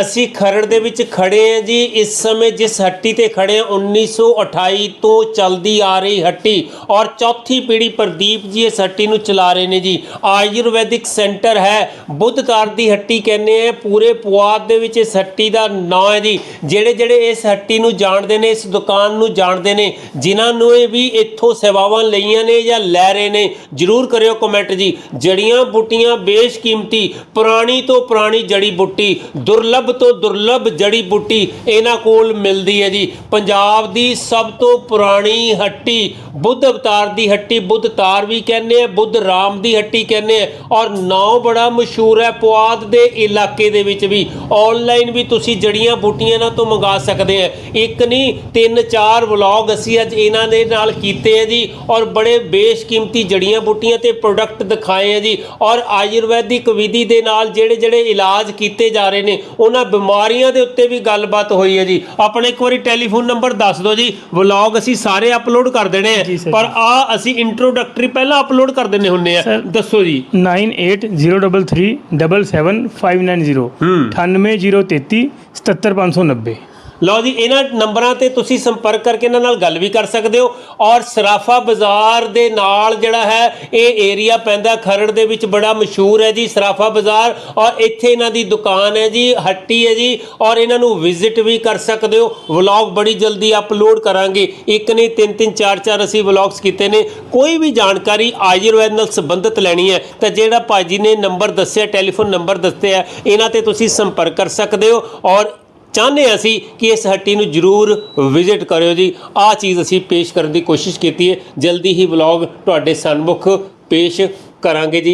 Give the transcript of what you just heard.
ਅਸੀਂ ਖਰੜ ਦੇ ਵਿੱਚ ਖੜੇ ਹਾਂ ਜੀ। ਇਸ ਸਮੇਂ ਜਿਸ ਹੱਟੀ ਤੇ ਖੜੇ ਹਾਂ 1928 ਤੋਂ ਚੱਲਦੀ ਆ ਰਹੀ ਹੱਟੀ ਔਰ ਚੌਥੀ ਪੀੜ੍ਹੀ ਪ੍ਰਦੀਪ ਜੀ ਇਸ ਹੱਟੀ ਨੂੰ ਚਲਾ ਰਹੇ ਨੇ ਜੀ। ਆਯੁਰਵੈਦਿਕ ਸੈਂਟਰ ਹੈ। ਬੁੱਧਤਾਰ ਦੀ ਹੱਟੀ ਕਹਿੰਦੇ ਆ, ਪੂਰੇ ਪੁਆਧ ਦੇ ਵਿੱਚ ਇਸ ਹੱਟੀ ਦਾ ਨਾਂ ਹੈ ਜੀ। ਜਿਹੜੇ ਜਿਹੜੇ ਇਸ ਹੱਟੀ ਨੂੰ ਜਾਣਦੇ ਨੇ, ਇਸ ਦੁਕਾਨ ਨੂੰ ਜਾਣਦੇ ਨੇ, ਜਿਨ੍ਹਾਂ ਨੂੰ ਇਹ ਵੀ ਇੱਥੋਂ ਸੇਵਾਵਾਂ ਲਈਆਂ ਨੇ ਜਾਂ ਲੈ ਰਹੇ ਨੇ, ਜਰੂਰ ਕਰਿਓ ਕਮੈਂਟ ਜੀ। ਜੜੀਆਂ ਬੂਟੀਆਂ ਬੇਸ਼ਕੀਮਤੀ, ਪੁਰਾਣੀ ਤੋਂ ਪੁਰਾਣੀ ਜੜੀ ਬੂਟੀ, ਦੁਰਲੱਭ ਤੋਂ ਦੁਰਲੱਭ ਜੜੀ ਬੂਟੀ ਇਹਨਾਂ ਕੋਲ ਮਿਲਦੀ ਹੈ ਜੀ। ਪੰਜਾਬ ਦੀ ਸਭ ਤੋਂ ਪੁਰਾਣੀ ਹੱਟੀ ਬੁੱਧ ਅਵਤਾਰ ਦੀ ਹੱਟੀ, ਬੁੱਧ ਤਾਰ ਵੀ ਕਹਿੰਦੇ ਆ, ਬੁੱਧ ਰਾਮ ਦੀ ਹੱਟੀ ਕਹਿੰਦੇ ਆ ਔਰ ਨਾਮ ਬੜਾ ਮਸ਼ਹੂਰ ਹੈ ਪੁਆਧ ਦੇ ਇਲਾਕੇ ਦੇ ਵਿੱਚ ਵੀ। ਆਨਲਾਈਨ ਵੀ ਤੁਸੀਂ ਜੜੀਆਂ ਬੂਟੀਆਂ ਇਹਨਾਂ ਤੋਂ ਮੰਗਾ ਸਕਦੇ ਆ। ਇੱਕ ਨਹੀਂ, ਤਿੰਨ, ਚਾਰ ਵਲੌਗ ਅਸੀਂ ਅੱਜ ਇਹਨਾਂ ਦੇ ਨਾਲ ਕੀਤੇ ਆ ਜੀ ਔਰ ਬੜੇ ਬੇਸ਼ਕੀਮਤੀ ਜੜੀਆਂ ਬੂਟੀਆਂ ਤੇ ਪ੍ਰੋਡਕਟ ਦਿਖਾਏ ਆ ਜੀ। ਔਰ ਆਯੁਰਵੈਦਿਕ ਵਿਧੀ ਦੇ ਨਾਲ ਜਿਹੜੇ ਜਿਹੜੇ ਇਲਾਜ ਕੀਤੇ ਜਾ ਰਹੇ ਨੇ, ਉਹਨਾਂ ਬਿਮਾਰੀਆਂ ਦੇ ਉੱਤੇ ਵੀ ਗੱਲਬਾਤ ਹੋਈ ਹੈ ਜੀ। ਆਪਣੇ ਇੱਕ ਵਾਰੀ ਟੈਲੀਫੋਨ ਨੰਬਰ ਦੱਸ ਦਿਓ ਜੀ। ਵਲੌਗ ਅਸੀਂ ਸਾਰੇ ਅਪਲੋਡ ਕਰ ਦੇਣੇ ਆ। ਪਰ ਆ ਅਸੀਂ ਇੰਟਰੋਡਕਟਰੀ ਪਹਿਲਾਂ ਅਪਲੋਡ ਕਰ ਦਿੰਨੇ ਹੁੰਨੇ ਆ। ਦੱਸੋ ਜੀ। 9803375590 ਹੂੰ। 98033 77590 ਲਓ ਜੀ, ਇਹਨਾਂ ਨੰਬਰਾਂ ਤੇ ਤੁਸੀਂ ਸੰਪਰਕ ਕਰਕੇ ਇਹਨਾਂ ਨਾਲ ਗੱਲ ਵੀ ਕਰ ਸਕਦੇ ਹੋ। ਔਰ ਸਰਾਫਾ ਬਾਜ਼ਾਰ ਦੇ ਨਾਲ ਜਿਹੜਾ ਹੈ, ਇਹ ਏਰੀਆ ਪੈਂਦਾ ਖਰੜ ਦੇ ਵਿੱਚ ਬੜਾ ਮਸ਼ਹੂਰ ਹੈ ਜੀ ਸਰਾਫਾ ਬਾਜ਼ਾਰ। ਔਰ ਇੱਥੇ ਇਹਨਾਂ ਦੀ ਦੁਕਾਨ ਹੈ ਜੀ, ਹੱਟੀ ਹੈ ਜੀ। ਔਰ ਇਹਨਾਂ ਨੂੰ ਵਿਜ਼ਿਟ ਵੀ ਕਰ ਸਕਦੇ ਹੋ। ਵਲੌਗ ਬੜੀ ਜਲਦੀ ਅਪਲੋਡ ਕਰਾਂਗੇ। ਇੱਕ ਨਹੀਂ, ਤਿੰਨ ਤਿੰਨ, ਚਾਰ ਚਾਰ ਅਸੀਂ ਵਲੌਗਸ ਕੀਤੇ ਨੇ। ਕੋਈ ਵੀ ਜਾਣਕਾਰੀ ਆਯੁਰਵੈਦ ਨਾਲ ਸੰਬੰਧਿਤ ਲੈਣੀ ਹੈ, ਤਾਂ ਜਿਹੜਾ ਭਾਜੀ ਨੇ ਨੰਬਰ ਦੱਸਿਆ, ਟੈਲੀਫੋਨ ਨੰਬਰ ਦੱਸਿਆ ਇਹਨਾਂ ਤੇ ਤੁਸੀਂ ਸੰਪਰਕ ਕਰ ਸਕਦੇ ਹੋ। ਔਰ ਚਾਹੁੰਦੇ ਹਾਂ ਅਸੀਂ ਕਿ ਇਸ ਹੱਟੀ ਨੂੰ ਜਰੂਰ ਵਿਜ਼ਿਟ ਕਰਿਓ ਜੀ। ਆਹ ਚੀਜ਼ ਅਸੀਂ ਪੇਸ਼ ਕਰਨ ਦੀ ਕੋਸ਼ਿਸ਼ ਕੀਤੀ ਹੈ। ਜਲਦੀ ਹੀ ਵਲੌਗ ਤੁਹਾਡੇ ਸਨਮੁਖ ਪੇਸ਼ ਕਰਾਂਗੇ ਜੀ।